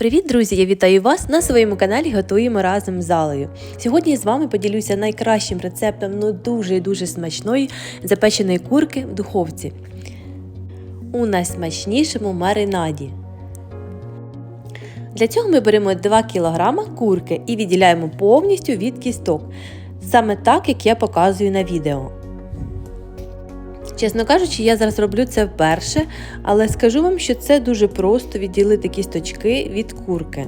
Привіт, друзі! Я вітаю вас на своєму каналі Готуємо разом з залою. Сьогодні з вами поділюся найкращим рецептом ну дуже і дуже смачної запеченої курки в духовці у найсмачнішому маринаді. Для цього ми беремо 2 кг курки і відділяємо повністю від кісток, саме так, як я показую на відео. Чесно кажучи, я зараз роблю це вперше, але скажу вам, що це дуже просто відділити кісточки від курки.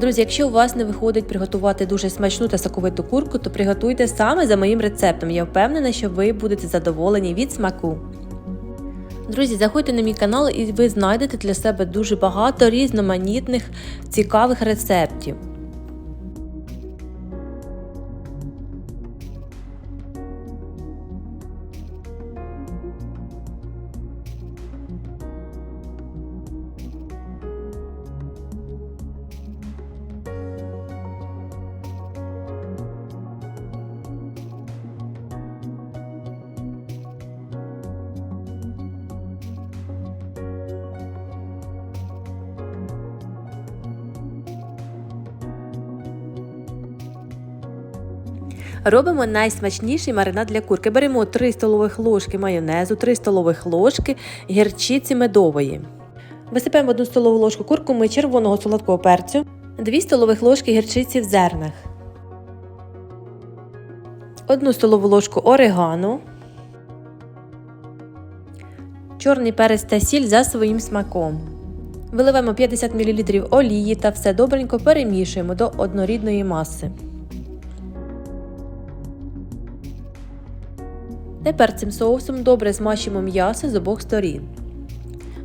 Друзі, якщо у вас не виходить приготувати дуже смачну та соковиту курку, то приготуйте саме за моїм рецептом. Я впевнена, що ви будете задоволені від смаку. Друзі, заходьте на мій канал і ви знайдете для себе дуже багато різноманітних цікавих рецептів. Робимо найсмачніший маринад для курки. Беремо 3 столових ложки майонезу, 3 столових ложки гірчиці медової. Висипаємо 1 столову ложку куркуми червоного солодкого перцю, 2 столових ложки гірчиці в зернах, 1 столову ложку орегану, чорний перець та сіль за своїм смаком. Виливаємо 50 мл олії та все добренько перемішуємо до однорідної маси. Тепер цим соусом добре змащимо м'ясо з обох сторін.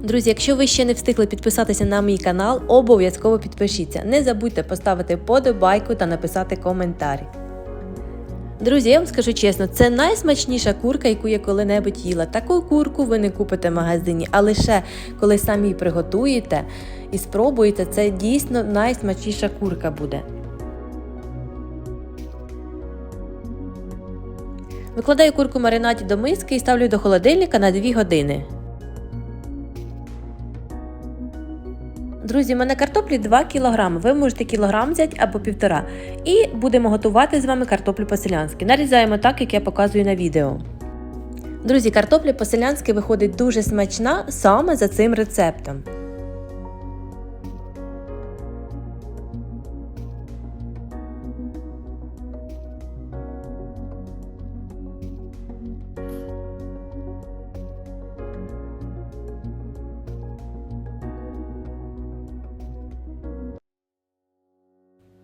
Друзі, якщо ви ще не встигли підписатися на мій канал, обов'язково підпишіться. Не забудьте поставити подобайку та написати коментар. Друзі, я вам скажу чесно, це найсмачніша курка, яку я коли-небудь їла. Таку курку ви не купите в магазині, а лише коли самі приготуєте і спробуєте, це дійсно найсмачніша курка буде. Викладаю курку в маринаді до миски і ставлю до холодильника на 2 години. Друзі, у мене картоплі 2 кг. Ви можете кілограм взяти або півтора. І будемо готувати з вами картоплю по-селянськи. Нарізаємо так, як я показую на відео. Друзі, картопля по-селянськи виходить дуже смачна саме за цим рецептом.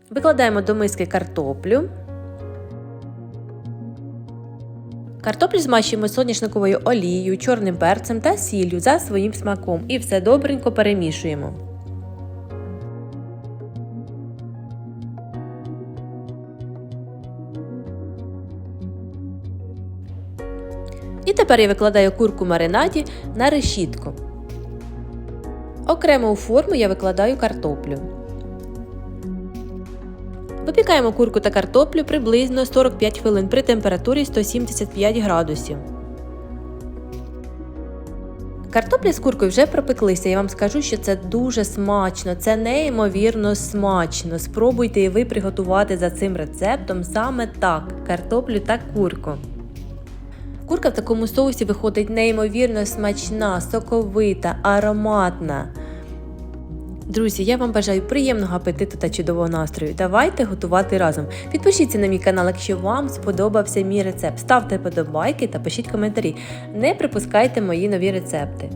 Викладаємо до миски картоплю. Картоплю змащуємо соняшниковою олією, чорним перцем та сіллю за своїм смаком і все добренько перемішуємо. І тепер я викладаю курку маринаді на решітку. Окремо у форму я викладаю картоплю. Випікаємо курку та картоплю приблизно 45 хвилин при температурі 175 градусів. Картопля з куркою вже пропеклися. Я вам скажу, що це дуже смачно, це неймовірно смачно. Спробуйте і ви приготувати за цим рецептом саме так картоплю та курку. Курка в такому соусі виходить неймовірно смачна, соковита, ароматна. Друзі, я вам бажаю приємного апетиту та чудового настрою. Давайте готувати разом. Підпишіться на мій канал, якщо вам сподобався мій рецепт. Ставте подобайки та пишіть коментарі. Не припускайте мої нові рецепти.